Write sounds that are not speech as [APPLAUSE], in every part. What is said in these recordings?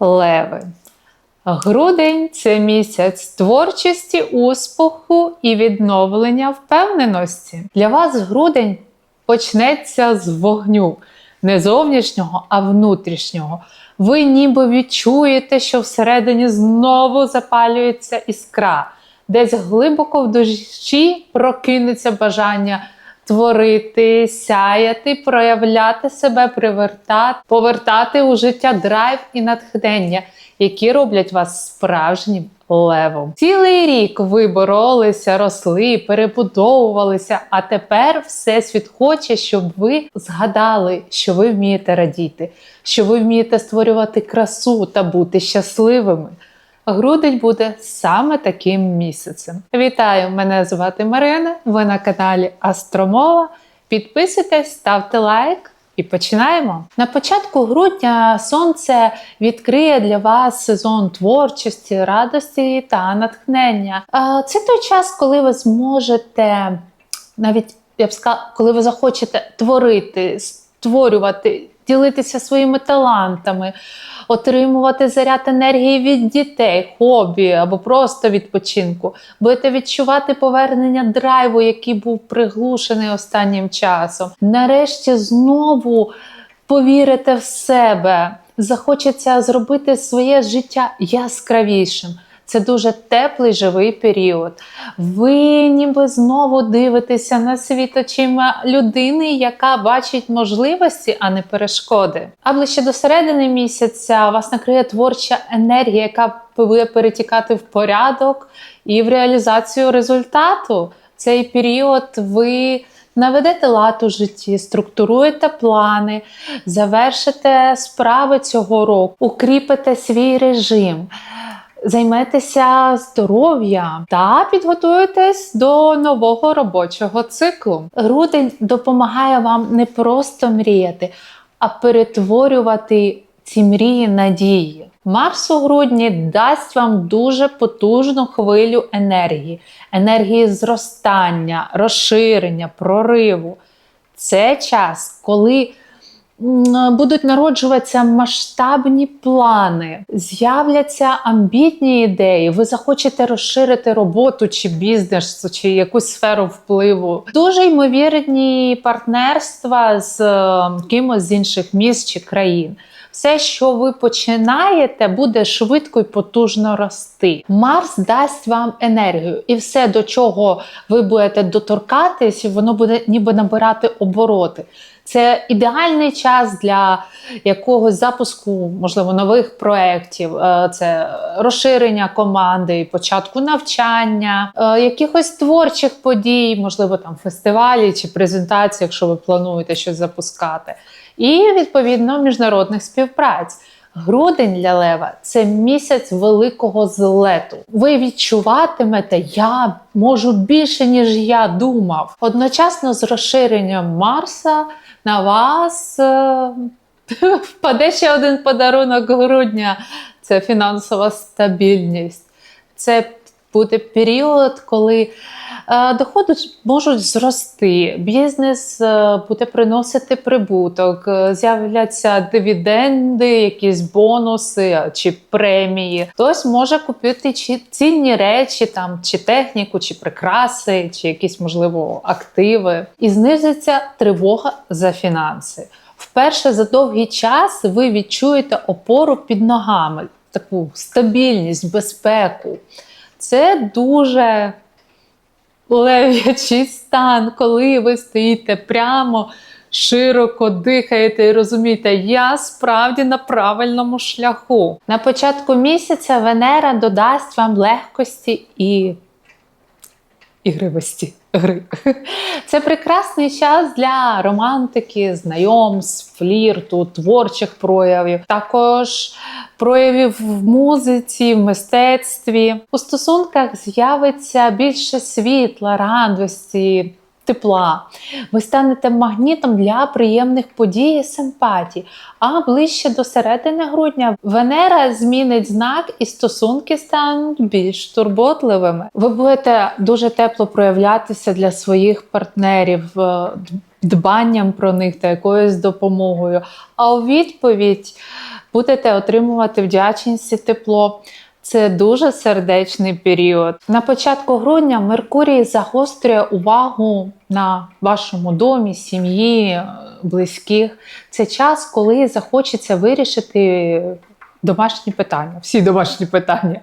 Леви. Грудень це місяць творчості, успіху і відновлення впевненості. Для вас грудень почнеться з вогню, не зовнішнього, а внутрішнього. Ви ніби відчуєте, що всередині знову запалюється іскра. Десь глибоко в душі прокинеться бажання творити, сяяти, проявляти себе, привертати, повертати у життя драйв і натхнення, які роблять вас справжнім левом. Цілий рік ви боролися, росли, перебудовувалися, а тепер Всесвіт хоче, щоб ви згадали, що ви вмієте радіти, що ви вмієте створювати красу та бути щасливими. Грудень буде саме таким місяцем. Вітаю! Мене звати Марина. Ви на каналі Астромова. Підписуйтесь, ставте лайк. І починаємо. На початку грудня сонце відкриє для вас сезон творчості, радості та натхнення. Це той час, коли ви зможете навіть я б сказала, коли ви захочете творити, створювати, ділитися своїми талантами, отримувати заряд енергії від дітей, хобі або просто відпочинку. Будете відчувати повернення драйву, який був приглушений останнім часом. Нарешті знову повірите в себе, захочеться зробити своє життя яскравішим. Це дуже теплий живий період. Ви ніби знову дивитеся на світ очима людини, яка бачить можливості, а не перешкоди. А ближче до середини місяця вас накриє творча енергія, яка буде перетікати в порядок і в реалізацію результату. Цей період ви наведете лад у житті, структуруєте плани, завершите справи цього року, укріпите свій режим займетеся здоров'ям та підготуєтесь до нового робочого циклу. Грудень допомагає вам не просто мріяти, а перетворювати ці мрії на дії. Марс у грудні дасть вам дуже потужну хвилю енергії, енергії зростання, розширення, прориву. Це час, коли будуть народжуватися масштабні плани, з'являться амбітні ідеї. Ви захочете розширити роботу чи бізнес, чи якусь сферу впливу. Дуже ймовірні партнерства з е, кимось з інших міст чи країн. Все, що ви починаєте, буде швидко і потужно рости. Марс дасть вам енергію, і все, до чого ви будете доторкатись, воно буде ніби набирати обороти. Це ідеальний час для якогось запуску, можливо, нових проєктів, е, це розширення команди, початку навчання, е, якихось творчих подій, можливо, там фестивалі чи презентації, якщо ви плануєте щось запускати. І відповідно міжнародних співпраць. Грудень для Лева це місяць великого злету. Ви відчуватимете, я можу більше, ніж я думав. Одночасно з розширенням Марса на вас е [LAUGHS] впаде ще один подарунок грудня це фінансова стабільність. Це буде період, коли е, доходи можуть зрости, бізнес е, буде приносити прибуток, е, з'являться дивіденди, якісь бонуси чи премії. Хтось може купити чи цінні речі, там чи техніку, чи прикраси, чи якісь можливо активи, і знизиться тривога за фінанси. Вперше за довгий час ви відчуєте опору під ногами, таку стабільність, безпеку. Це дуже лев'ячий стан, коли ви стоїте прямо, широко дихаєте і розумієте, я справді на правильному шляху. На початку місяця Венера додасть вам легкості і ігривості. Гри. [LAUGHS] Це прекрасний час для романтики, знайомств, флірту, творчих проявів, також проявів в музиці, в мистецтві. У стосунках з'явиться більше світла, радості. Тепла, ви станете магнітом для приємних подій і симпатій. А ближче до середини грудня Венера змінить знак і стосунки стануть більш турботливими. Ви будете дуже тепло проявлятися для своїх партнерів, е, дбанням про них та якоюсь допомогою. А у відповідь будете отримувати вдячність і тепло. Це дуже сердечний період. На початку грудня Меркурій загострює увагу на вашому домі, сім'ї, близьких. Це час, коли захочеться вирішити домашні питання, всі домашні питання.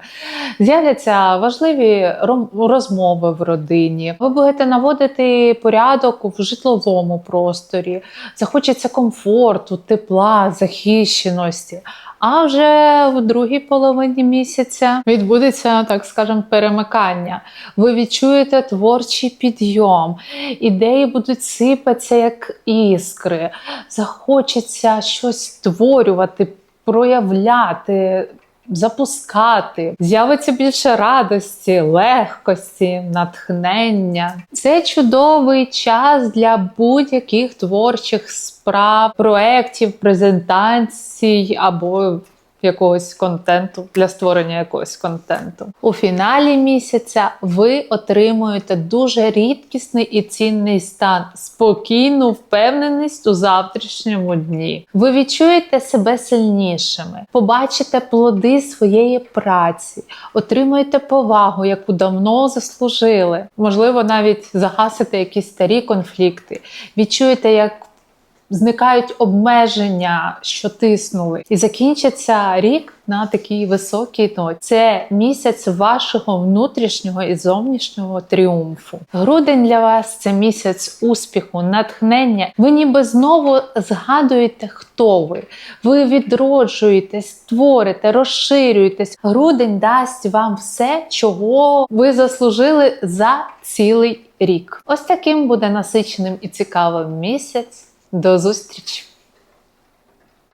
З'являться важливі розмови в родині. Ви будете наводити порядок в житловому просторі. Захочеться комфорту, тепла, захищеності. А вже в другій половині місяця відбудеться, так скажемо, перемикання. Ви відчуєте творчий підйом, ідеї будуть сипатися як іскри. Захочеться щось створювати, проявляти. Запускати, з'явиться більше радості, легкості, натхнення. Це чудовий час для будь-яких творчих справ, проєктів, презентацій або якогось контенту для створення якогось контенту. У фіналі місяця ви отримуєте дуже рідкісний і цінний стан, спокійну впевненість у завтрашньому дні. Ви відчуєте себе сильнішими, побачите плоди своєї праці, отримуєте повагу, яку давно заслужили. Можливо, навіть загасите якісь старі конфлікти, відчуєте, як зникають обмеження, що тиснули, і закінчиться рік на такій високій ноті. Це місяць вашого внутрішнього і зовнішнього тріумфу. Грудень для вас це місяць успіху, натхнення. Ви ніби знову згадуєте, хто ви. Ви відроджуєтесь, творите, розширюєтесь. Грудень дасть вам все, чого ви заслужили за цілий рік. Ось таким буде насиченим і цікавим місяць. До зустрічі!